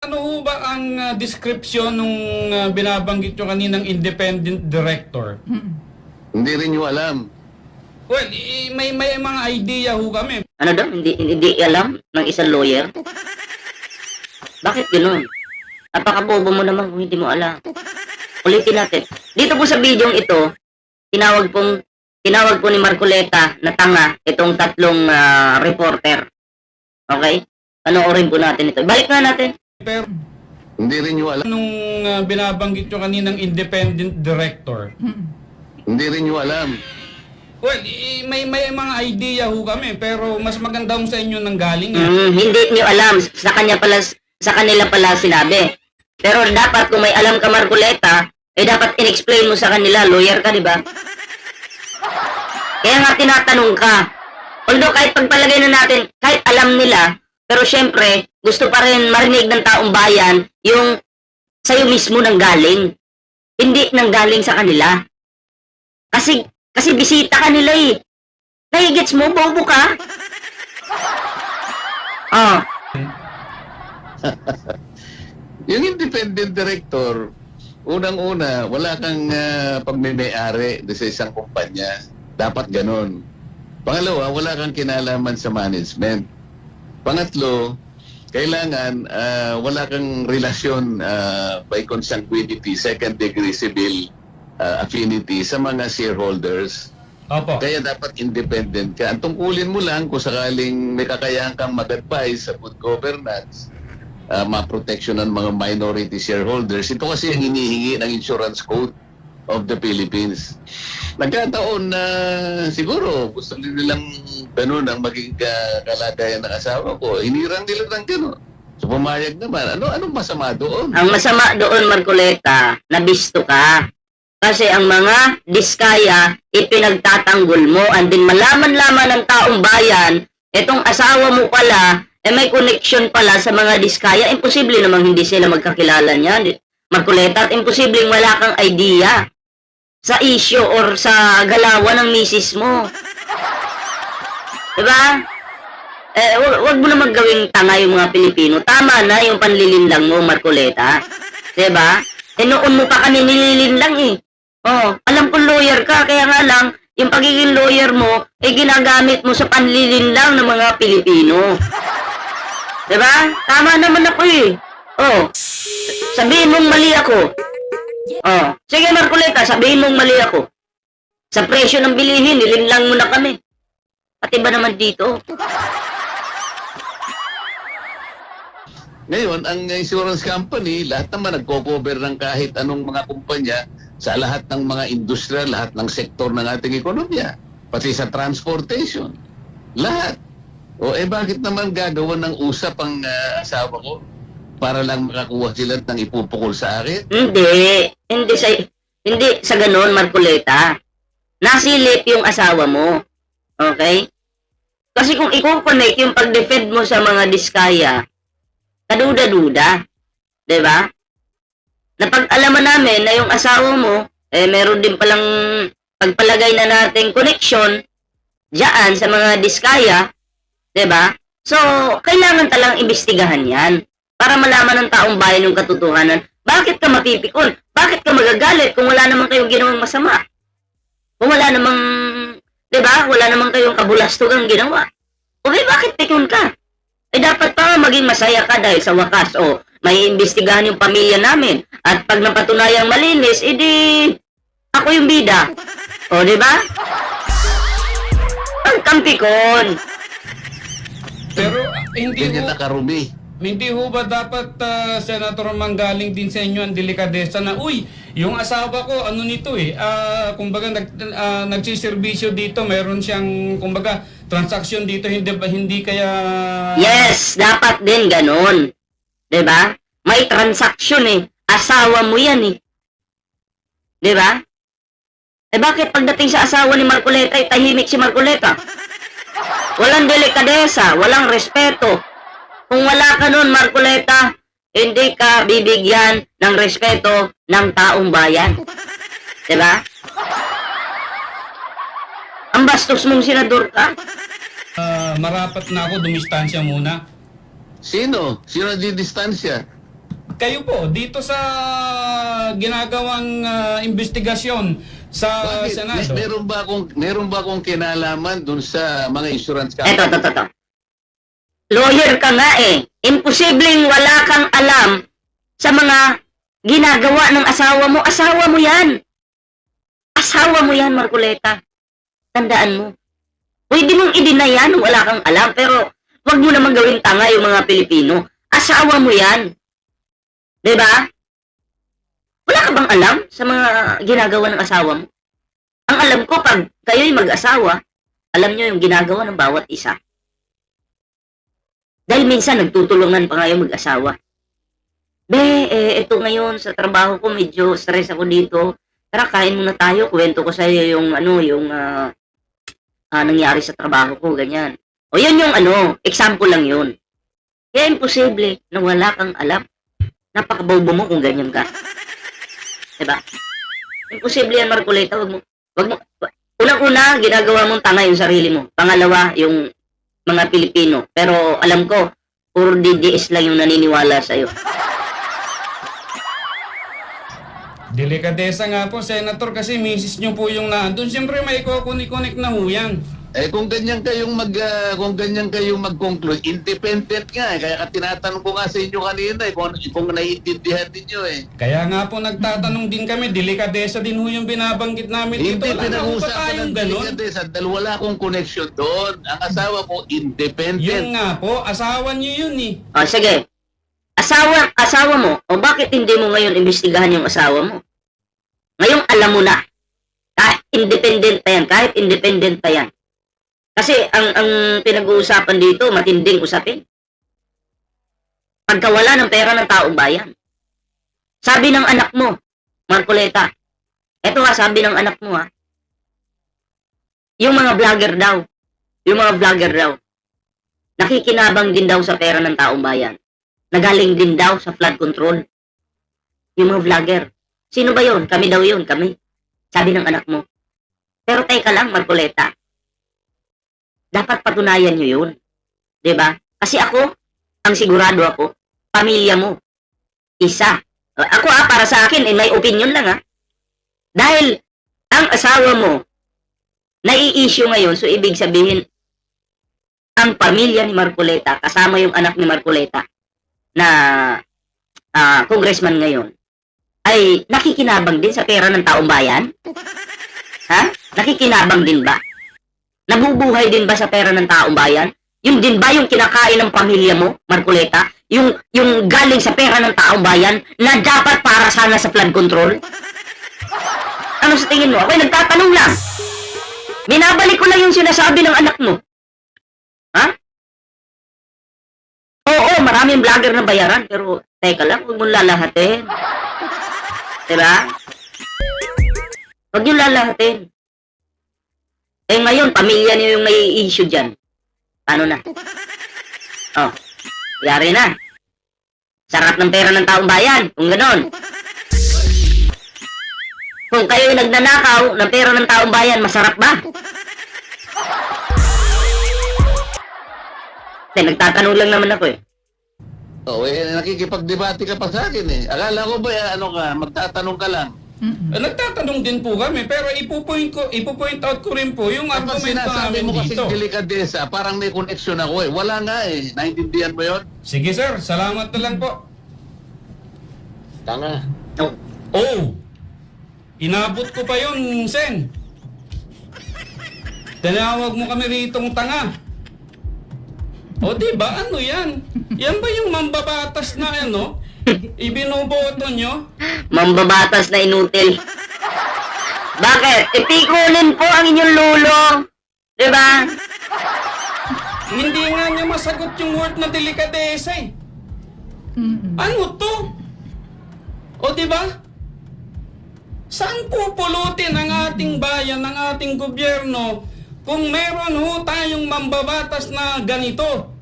Ano ho ba ang ah, description nung ah, binabanggit nyo kaninang independent director? Hindi rin nyo alam. Well, i- may may mga idea ho kami. Ano daw? Hindi, hindi alam ng isang lawyer? Bakit ganoon? Napakabobo mo naman kung hindi mo alam. Ulitin natin. Dito po sa bidyong ito, tinawag pong tinawag po ni Marcoleta na tanga itong tatlong ah, reporter. Okay? Panoorin po natin ito. Balik nga natin. Pero Hindi rin nyo alam. nung ah, binabanggit nyo kaninang independent director, Hindi rin nyo alam. well, i- may may mga idea ho kami pero mas maganda ho sa inyo nang galing. ah. Mm, hindi niyo alam. Sa kanya pala, sa kanila pala sinabi. Pero dapat kung may alam ka Marcoleta, eh dapat in-explain mo sa kanila. Lawyer ka, di ba? Kaya nga tinatanong ka. Although kahit pagpalagay na natin, kahit alam nila, pero syempre, gusto pa rin marinig ng taong bayan yung sa'yo mismo nang galing. Hindi nang galing sa kanila. Kasi, kasi bisita ka nila eh. Nahigits mo, bobo ka. Oh, Yung independent director, unang-una, wala kang uh, pagmimayari sa isang kumpanya. Dapat ganun. Pangalawa, wala kang kinalaman sa management. Pangatlo, kailangan ah, wala kang relasyon ah, by consanguinity, second degree civil ah, affinity sa mga shareholders. Opo. Kaya dapat independent ka. Ang tungkulin mo lang kung sakaling may kakayahan kang mag-advise sa good governance, uh, ma-protection ng mga minority shareholders. Ito kasi ang hinihingi ng insurance code of the Philippines. Nagkataon na siguro gusto nilang ganun ang maging ka- kalagayan ng asawa ko. Hinirang nila ng ganun. So pumayag naman. Ano anong masama doon? Ang masama doon, Marcoleta, nabisto ka. Kasi ang mga diskaya, ipinagtatanggol mo. And then malaman-laman ng taong bayan, itong asawa mo pala, eh may connection pala sa mga diskaya. Imposible namang hindi sila magkakilala niyan. Marcoleta, at imposibleng wala kang idea sa issue or sa galawan ng misis mo. Diba? Eh, wag, wag mo na maggawing tanga yung mga Pilipino. Tama na yung panlilinlang mo, Marcoleta. Diba? Eh, noon mo pa kami nililinlang eh. Oh, alam kong lawyer ka, kaya nga lang, yung pagiging lawyer mo, eh ginagamit mo sa panlilinlang ng mga Pilipino. Diba? Tama naman ako eh. Oh, sabihin mong mali ako. Oh, sige Marcoleta, sabihin mong mali ako. Sa presyo ng bilihin, nilinlang mo na kami. Pati ba naman dito? Ngayon, ang insurance company, lahat naman nagko-cover ng kahit anong mga kumpanya sa lahat ng mga industriya, lahat ng sektor ng ating ekonomiya. Pati sa transportation. Lahat. O eh bakit naman gagawa ng usap ang ah, asawa ko para lang makakuha sila ng ipupukol sa akin? Hindi. Hindi sa, hindi sa ganon, Marcoleta. Nasilip yung asawa mo. Okay? Kasi kung i-connect yung pag-defend mo sa mga diskaya, kaduda-duda. ba? Napag-alaman namin na yung asawa mo, eh meron din palang pagpalagay na nating connection diyan sa mga diskaya, 'di ba? So, kailangan talang imbestigahan 'yan para malaman ng taong bayan yung katotohanan. Bakit ka mapipikon? Bakit ka magagalit kung wala naman kayong ginawang masama? Kung wala namang, 'di ba? Wala namang kayong kabulastugang ginawa. O eh, bakit pikon ka? Eh dapat pa maging masaya ka dahil sa wakas o may imbestigahan yung pamilya namin. At pag napatunayang malinis, edi ako yung bida. O, di ba? Ang kampikon. Pero hindi Ganyan ho, na karumi. Hindi ho ba dapat ah, Senator manggaling din sa inyo ang delikadesa na uy, yung asawa ko ano nito eh, ah, kumbaga nag ah, nagsiservisyo dito, meron siyang kumbaga transaction dito hindi ba hindi kaya Yes, dapat din ganun. ba? May transaction eh. Asawa mo 'yan eh. ba? Eh bakit pagdating sa asawa ni Marcoleta ay tahimik si Marcoleta? Walang delikadesa, walang respeto. Kung wala ka nun, Marcoleta, hindi ka bibigyan ng respeto ng taong bayan. 'Di ba? Ang bastos mong senador ka. ah, marapat na ako dumistansya muna? Sino? Sino di distansya? kayo po dito sa ginagawang ah, investigasyon sa Bakit? Senado. Meron ba akong meron ba akong kinalaman dun sa mga insurance company? eto, eto, eto. Lawyer ka nga eh. Imposibleng wala kang alam sa mga ginagawa ng asawa mo. Asawa mo yan. Asawa mo yan, Marcoleta. Tandaan mo. Pwede mong i-deny yan kung wala kang alam, pero wag mo naman gawing tanga yung mga Pilipino. Asawa mo yan. ba? Wala ka bang alam sa mga ginagawa ng asawa mo? Ang alam ko, pag kayo'y mag-asawa, alam nyo yung ginagawa ng bawat isa. Dahil minsan nagtutulungan pa yung mag-asawa. Be, eh, ito ngayon sa trabaho ko, medyo stress ako dito. Tara, kain muna tayo. Kwento ko sa iyo yung, ano, yung, ah, ah, nangyari sa trabaho ko, ganyan. O, yun yung, ano, example lang yun. Kaya imposible na wala kang alam. Napakabobo mo kung ganyan ka. Diba? Imposible yan, Marcoleta. Wag mo, wag mo, unang-una, ginagawa mong tanga yung sarili mo. Pangalawa, yung mga Pilipino. Pero alam ko, puro DDS lang yung naniniwala sa'yo. Delikadesa nga po, Senator, kasi misis nyo po yung nandun. Siyempre may kukunik-kunik na ho. Eh kung ganyan kayong mag ah, kung ganyan kayong mag-conclude, independent nga eh. Kaya ka tinatanong ko nga sa inyo kanina eh kung, kung naiintindihan niyo eh. Kaya nga po nagtatanong din kami, delikadesa din ho yung binabanggit namin dito. Hindi tayong ng delikadesa dahil wala akong connection doon. Ang asawa ko independent. Yun nga po, asawa nyo yun eh. O, sige. Asawa, asawa mo, o bakit hindi mo ngayon imbestigahan yung asawa mo? Ngayong alam mo na, kahit independent pa yan, kahit independent pa yan. Kasi ang, ang pinag-uusapan dito, matinding usapin. Pagkawala ng pera ng taong bayan. Sabi ng anak mo, Marcoleta, eto nga sabi ng anak mo ha, yung mga vlogger daw, yung mga vlogger daw, nakikinabang din daw sa pera ng taong bayan. Nagaling din daw sa flood control. Yung mga vlogger. Sino ba yun? Kami daw yun, kami. Sabi ng anak mo. Pero teka lang, Marcoleta. Dapat patunayan nyo yun. ba? Kasi ako, ang sigurado ako, pamilya mo. Isa. Ako ah, para sa akin, eh, may opinion lang ah. Dahil, ang asawa mo, nai-issue ngayon, so ibig sabihin, ang pamilya ni Marcoleta, kasama yung anak ni Marcoleta, na ah, congressman ngayon, ay nakikinabang din sa pera ng taong bayan? Ha? Nakikinabang din ba? Nabubuhay din ba sa pera ng taong bayan? Yung din ba yung kinakain ng pamilya mo, Marcoleta? Yung, yung galing sa pera ng taong bayan na dapat para sana sa flood control? Ano sa tingin mo? Ako'y nagtatanong lang. Binabalik ko lang yung sinasabi ng anak mo. Ha? Oo, maraming vlogger na bayaran, pero teka lang, huwag mong lalahatin. Diba? Huwag yung lalahatin. Eh ngayon, pamilya niyo yung may issue dyan. Paano na? Oh, yari na. Sarap ng pera ng taong bayan, kung ganon. Kung kayo yung nagnanakaw ng pera ng taong bayan, masarap ba? Eh, nagtatanong lang naman ako eh. Oh, eh, nakikipagdebate ka pa sa akin eh. Akala ko ba, eh, ano ka, magtatanong ka lang. Eh, Nagtatanong din po kami, pero ipupoint ko, ipupoint out ko rin po yung Kapag argumento sinasabi namin mo kasi dito. delikadesa, parang may connection ako eh. Wala nga eh. Naintindihan mo yon? Sige sir, salamat na lang po. Tanga. Oh, Oh, inabot ko pa yun, Sen. Tinawag mo kami ritong tanga. O di ba ano yan? Yan ba yung mambabatas na ano? Ibinoboto nyo? mambabatas na inutil. Bakit? Ipikulin po ang inyong lulo. Diba? Hindi nga niya masagot yung word na delikadesa eh. Ano to? O di ba? Saan pupulutin ang ating bayan, ang ating gobyerno kung meron ho tayong mambabatas na ganito?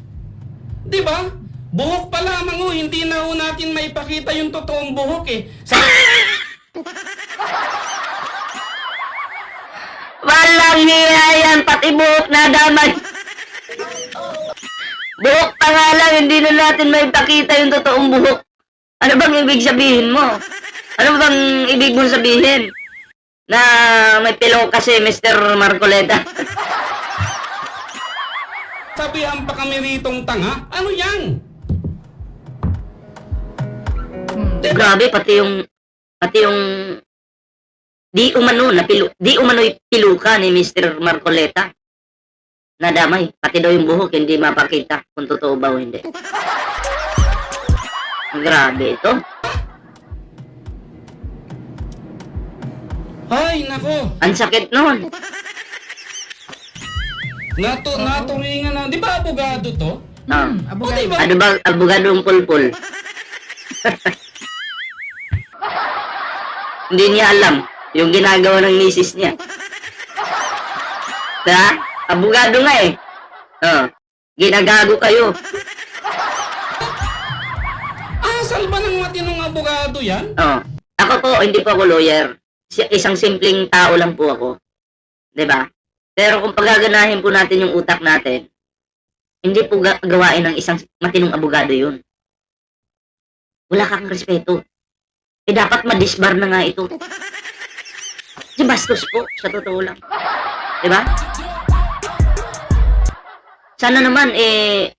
Di ba? Buhok pa lamang ho, hindi na ho natin maipakita yung totoong buhok eh. Sa Walang hiya yan, pati buhok na damay. Buhok pa nga lang, hindi na natin may pakita yung totoong buhok. Ano bang ibig sabihin mo? Ano bang ibig mong sabihin? Na may pilok kasi Mr. Marcoleta. Sabihan pa kami ritong tanga? Ano yan? Grabe, pati yung, pati yung, di umano, na pilu, di umano'y piluka ni Mr. Marcoleta. Nadamay, pati daw yung buhok, hindi mapakita kung totoo ba o hindi. Grabe ito. Ay, nako. Ang sakit nun. Nato, naturingan na. Di ba abogado to? Ah. Hmm, O, abogado. di ba? Ano ba, abogadong pulpul? Hindi niya alam yung ginagawa ng misis niya. Diba? Abogado nga eh. Oh, ginagago kayo. Asal ba ng matinong abogado yan? Oh. Ako po, hindi po ako lawyer. Isang simpleng tao lang po ako. 'Di ba? Pero kung pagaganahin po natin yung utak natin, hindi po ga- gawain ng isang matinong abogado yun. Wala kang respeto. Eh dapat ma-disbar na nga ito. Si bastos po, sa totoo lang. 'Di ba? Sana naman eh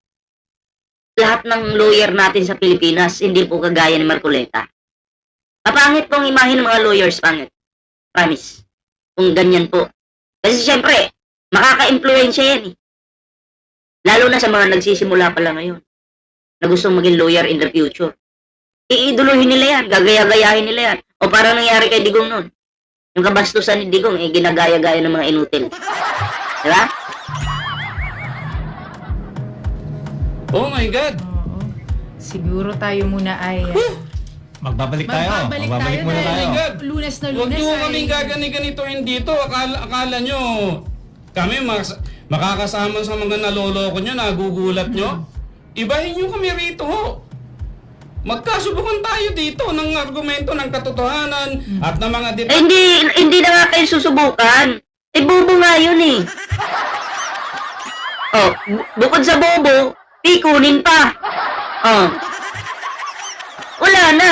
lahat ng lawyer natin sa Pilipinas hindi po kagaya ni Marcoleta. Kapangit po ang imahe ng mga lawyers, pangit. Promise. Kung ganyan po. Kasi syempre, makaka-impluensya yan eh. Lalo na sa mga nagsisimula pa lang ngayon. Na gustong maging lawyer in the future. Iiduluhin nila yan, gagaya-gayahin nila yan. O parang nangyari kay Digong noon. Yung kabastusan ni Digong, eh, ginagaya-gaya ng mga inutil. Diba? Oh my God. Oo. Siguro tayo muna ay Magbabalik tayo. magbabalik, Magbabalik tayo muna dahil tayo. lunes na Huwag lunes nyo ay... kaming gagani-ganitoin dito. Akala, akala nyo, kami mas, makakasama sa mga naloloko nyo, nagugulat nyo. Ibahin nyo kami rito ho. Magkasubukan tayo dito ng argumento ng katotohanan at ng mga Eh, detalye. hindi, hindi na nga kayo susubukan. Eh, bobo nga yun eh. Oh, bu- bukod sa bobo, pikunin pa. Oh. Wala na.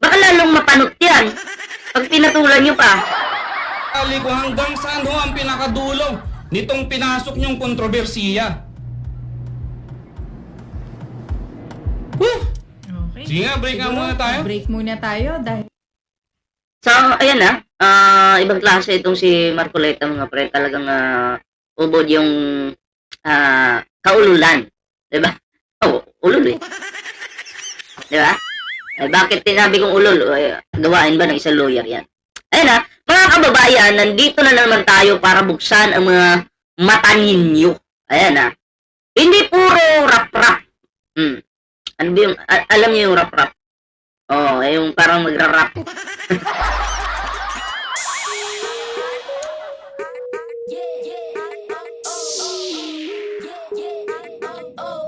Baka lalong mapanot yan. Pag pinatulan nyo pa. Ali ko hanggang saan ho ang pinakadulo nitong pinasok nyong kontrobersiya. Sige nga, break nga Siguro, muna tayo. Break muna tayo dahil So, ayan na. Ah, ibang klase itong si Marcoleta mga pre. Talagang uh, ubod yung ah, kaululan. Diba? Oh, ulol eh. Diba? Eh, bakit tinabi kong ulol? Eh, gawain ba ng isang lawyer yan? Ayan na. Mga kababayan, nandito na naman tayo para buksan ang mga mata ninyo. Ayan na. Hindi puro rap-rap. Hmm. Ano ba yung, alam niyo yung rap-rap? Oh, eh, yung parang magra-rap.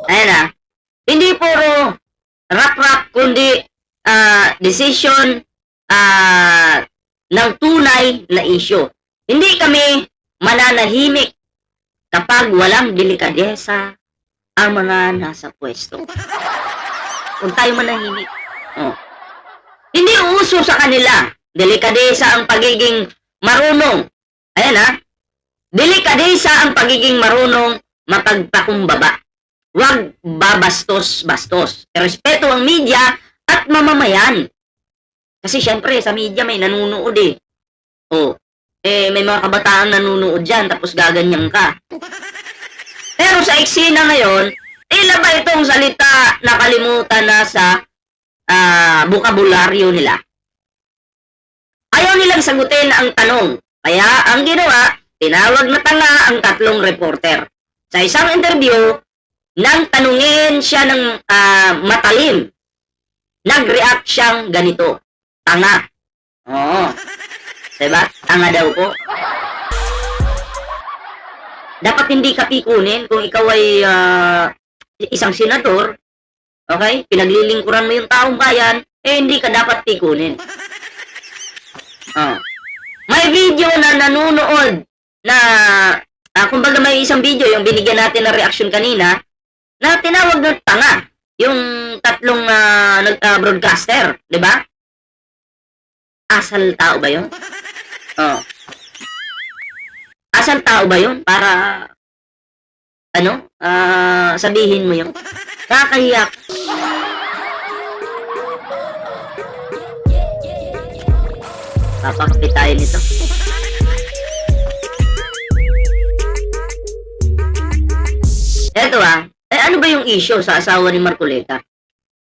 Ayan na. Hindi puro rap-rap, kundi ah, decision ah, ng tunay na issue. Hindi kami mananahimik kapag walang delikadesa ang mga nasa pwesto. Kung tayo manahimik. Oh. Hindi uso sa kanila. Delikadesa ang pagiging marunong. Ayan ha. Delikadesa ang pagiging marunong mapagpakumbaba. Huwag babastos-bastos. Respeto ang media at mamamayan. Kasi syempre, sa media may nanunood eh. Oh, eh, may mga kabataan nanunood dyan, tapos gaganyan ka. Pero sa eksena ngayon, ilan ba itong salita nakalimutan na sa ah, bukabularyo nila? Ayaw nilang sagutin ang tanong. Kaya ang ginawa, tinawag na tanga ang tatlong reporter. Sa isang interview, nang tanungin siya ng ah, matalim, nag-react siyang ganito. Tanga. Oo. Diba? Tanga daw po. Dapat hindi ka pikunin kung ikaw ay ah, isang senador, okay? Pinaglilingkuran mo yung taong bayan, eh hindi ka dapat pikunin. Oh. May video na nanunood na, ah, kumbaga may isang video, yung binigyan natin ng reaction kanina, na tinawag ng tanga. Yung tatlong ah, broadcaster, 'di ba? Asal tao ba 'yon? Oh. Asal tao ba 'yon para ano? Ah, sabihin mo 'yon. Nakakahiya. Papakapit tayo nito. Eto ah, eh ano ba yung issue sa asawa ni Marcoleta?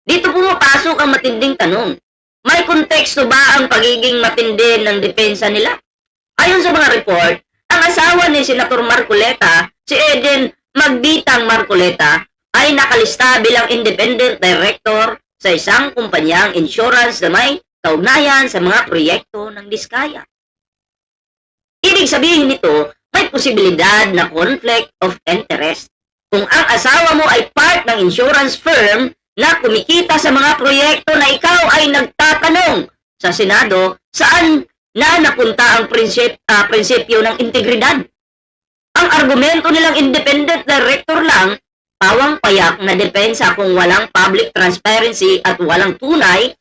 Dito pumapasok ang matinding tanong. May konteksto ba ang pagiging matindi ng depensa nila? Ayon sa mga report, ang asawa ni Senator Marcoleta, si Eden Magbitang Marcoleta, ay nakalista bilang independent director sa isang kumpanyang insurance na may kaugnayan sa mga proyekto ng Diskaya. Ibig sabihin nito, may posibilidad na conflict of interest kung ang asawa mo ay part ng insurance firm na kumikita sa mga proyekto na ikaw ay nagtatanong sa Senado saan na napunta ang prinsip, ah, prinsipyo ng integridad. Ang argumento nilang independent director lang, pawang payak na depensa kung walang public transparency at walang tunay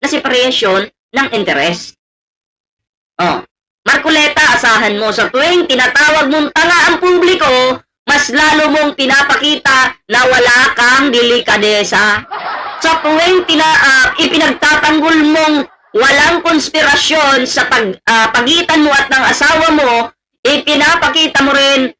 na separation ng interest. Oh, Marcoleta, asahan mo sa tuwing tinatawag mong tanga ang publiko, mas lalo mong pinapakita na wala kang delikadesa. Sa tuwing tina, ah, ipinagtatanggol mong walang konspirasyon sa pag, ah, pagitan mo at ng asawa mo, ipinapakita mo rin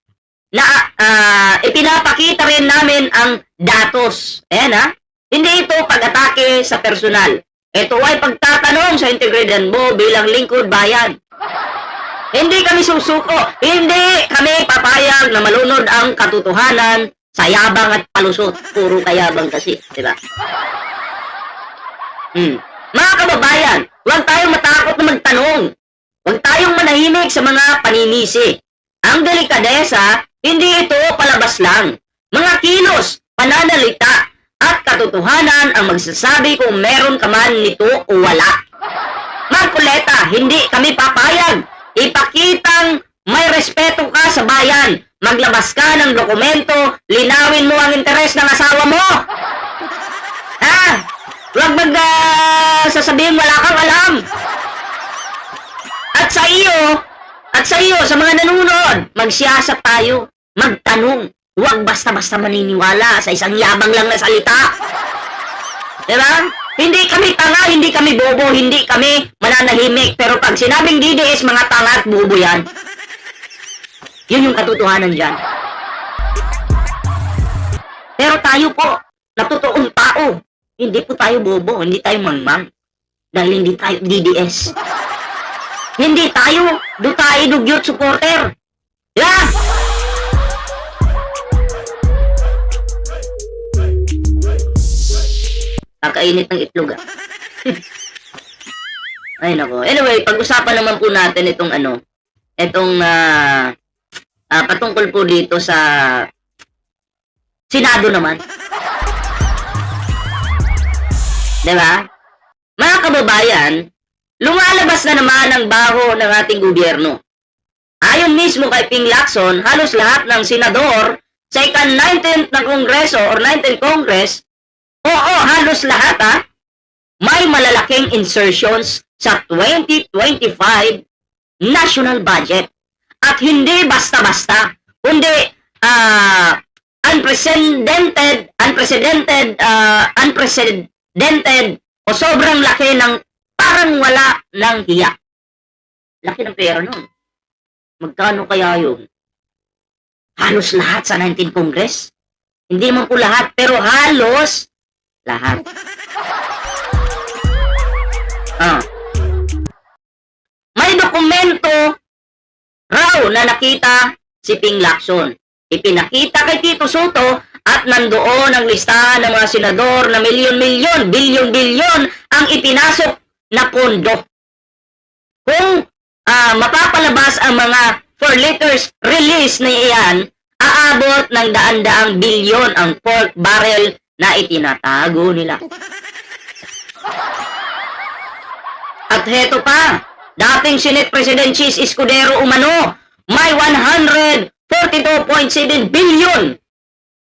na ah, ipinapakita rin namin ang datos. Ayan ha. Hindi ito pag-atake sa personal. Ito ay pagtatanong sa integridad mo bilang lingkod bayan. Hindi kami susuko. Hindi kami papayag na malunod ang katotohanan sa yabang at palusot. Puro kayabang kasi, di ba? Hmm. Mga kababayan, huwag tayong matakot na magtanong. Huwag tayong manahimik sa mga paninisi. Ang delikadesa, hindi ito palabas lang. Mga kilos, pananalita, at katotohanan ang magsasabi kung meron ka man nito o wala. Marcoleta, hindi kami papayag. Ipakitang may respeto ka sa bayan. Maglabas ka ng dokumento, linawin mo ang interes ng asawa mo. Ha? Huwag mag ah, sasabihin wala kang alam. At sa iyo, at sa iyo, sa mga nanonood, magsiyasat tayo. Magtanong. Huwag basta-basta maniniwala sa isang yabang lang na salita. Diba? Hindi kami tanga, hindi kami bobo, hindi kami mananahimik. Pero pag sinabing DDS, mga tanga at bobo yan. Yun yung katotohanan dyan. Pero tayo po, natutuong tao. Hindi po tayo bobo, hindi tayo mangmang. Dahil hindi tayo DDS. Hindi tayo, do tayo dugyot supporter. Yeah! Kakainit ng itlog ah. Ay nako. Anyway, pag-usapan naman po natin itong ano, itong ah ah, patungkol po dito sa Senado naman. 'Di ba? Mga kababayan, lumalabas na naman ang baho ng ating gobyerno. Ayon mismo kay Ping Lacson, halos lahat ng senador sa ikan-19th na kongreso or 19th Congress Oo, halos lahat ha. May malalaking insertions sa 2025 national budget. At hindi basta-basta, kundi ah unprecedented, unprecedented, ah, unprecedented o sobrang laki ng parang wala ng hiya. Laki ng pera nun. Magkano kaya yun? Halos lahat sa 19 Congress? Hindi man po lahat, pero halos lahat. Ah. May dokumento raw na nakita si Ping Lacson. Ipinakita kay Tito Soto at nandoon ang listahan ng mga senador na milyon-milyon, bilyon-bilyon ang ipinasok na pondo. Kung ah, mapapalabas ang mga 4 liters release na iyan, aabot ng daan-daang bilyon ang pork barrel na itinatago nila. At heto pa, dating Senate President Chis Escudero Umano, may 142.7 billion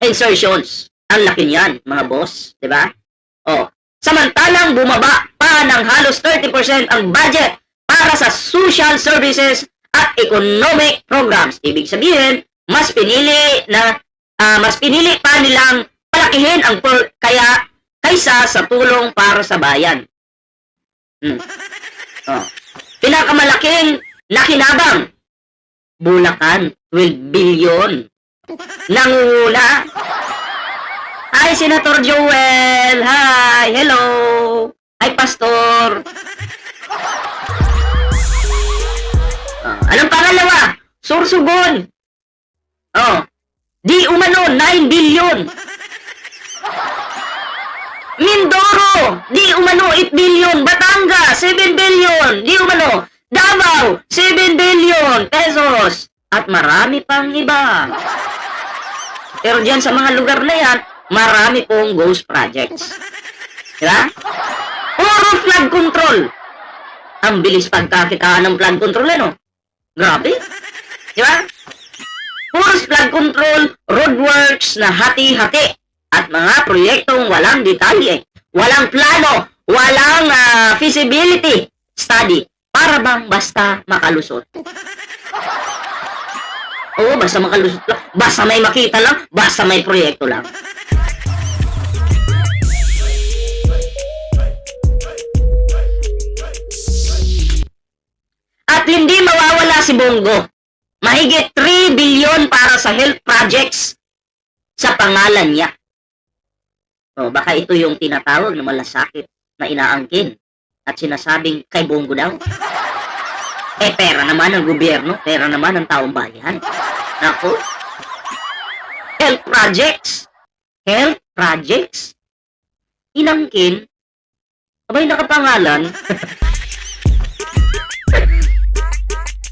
insertions. Ang laki niyan, mga boss, di ba? Oh, samantala nang bumaba pa ng halos 30% ang budget para sa social services at economic programs. Ibig sabihin, mas pinili na ah, mas pinili pa nilang palakihin ang per, kaya kaysa sa tulong para sa bayan. Hmm. Oh. Pinakamalaking nakinabang Bulacan, 12 billion. Nangunguna. Hi, Senator Joel. Hi, hello. Hi, Pastor. Ah, anong pangalawa? Sursugon. Oh. Di umano, 9 billion. Mindoro, di umano 8 billion. Batangas, 7 billion. Di umano. Davao, 7 billion pesos. At marami pang iba. Pero dyan sa mga lugar na yan, marami pong ghost projects. Diba? Puro flood control. Ang bilis pagkakitaan ng flood control, ano? Grabe. Diba? Puro flood control, roadworks na hati-hati at mga proyektong walang detalye, walang plano, walang ah, feasibility study para bang basta makalusot. Oo, basta makalusot lang. Basta may makita lang, basta may proyekto lang. Si Bongo. Mahigit 3 billion para sa health projects sa pangalan niya. O baka ito yung tinatawag na malasakit na inaangkin at sinasabing kay Bongo daw. Eh, pera naman ng gobyerno, pera naman ng taong bayan. Naku. Health projects. Health projects. Inangkin. Abay, nakapangalan.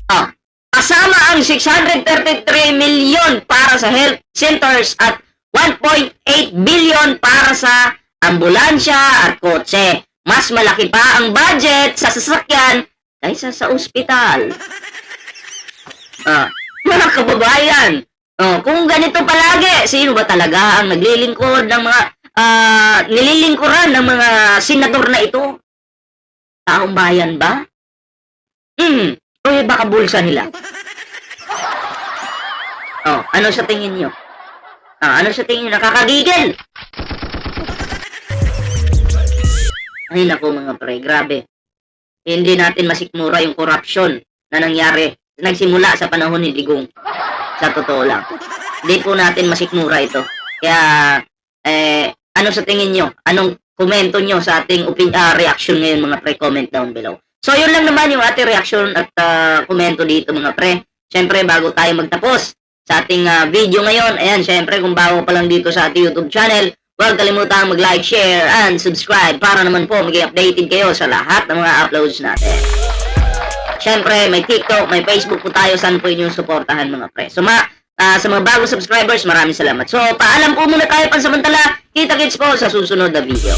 ah, kasama ang 633 million para sa health centers at 1.8 billion para sa ambulansya at kotse. Mas malaki pa ang budget sa sasakyan kaysa sa ospital. Ah, mga kababayan, oh, kung ganito palagi, sino ba talaga ang naglilingkod ng mga ah, nililingkuran ng mga senador na ito? Taong bayan ba? Hmm, o eh, baka bulsa nila. Oh, ano sa tingin nyo? Ah, ano sa tingin nyo? Nakakagigil! Ay nako mga pre, grabe. Hindi natin masikmura yung corruption na nangyari. Nagsimula sa panahon ni Digong. Sa totoo lang. Hindi po natin masikmura ito. Kaya, eh, ano sa tingin nyo? Anong komento nyo sa ating opin ah, reaction ngayon mga pre? Comment down below. So, yun lang naman yung ating reaction at ah, komento dito mga pre. Siyempre, bago tayo magtapos sa ating ah, video ngayon, ayan, siyempre, kung bago pa lang dito sa ating YouTube channel, Huwag kalimutang mag-like, share, and subscribe para naman po maging updated kayo sa lahat ng mga uploads natin. Siyempre, may TikTok, may Facebook po tayo. Saan po inyong suportahan mga pre. So, ma, ah, sa mga bagong subscribers, maraming salamat. So, paalam po muna tayo pansamantala. Kita-kits po sa susunod na video.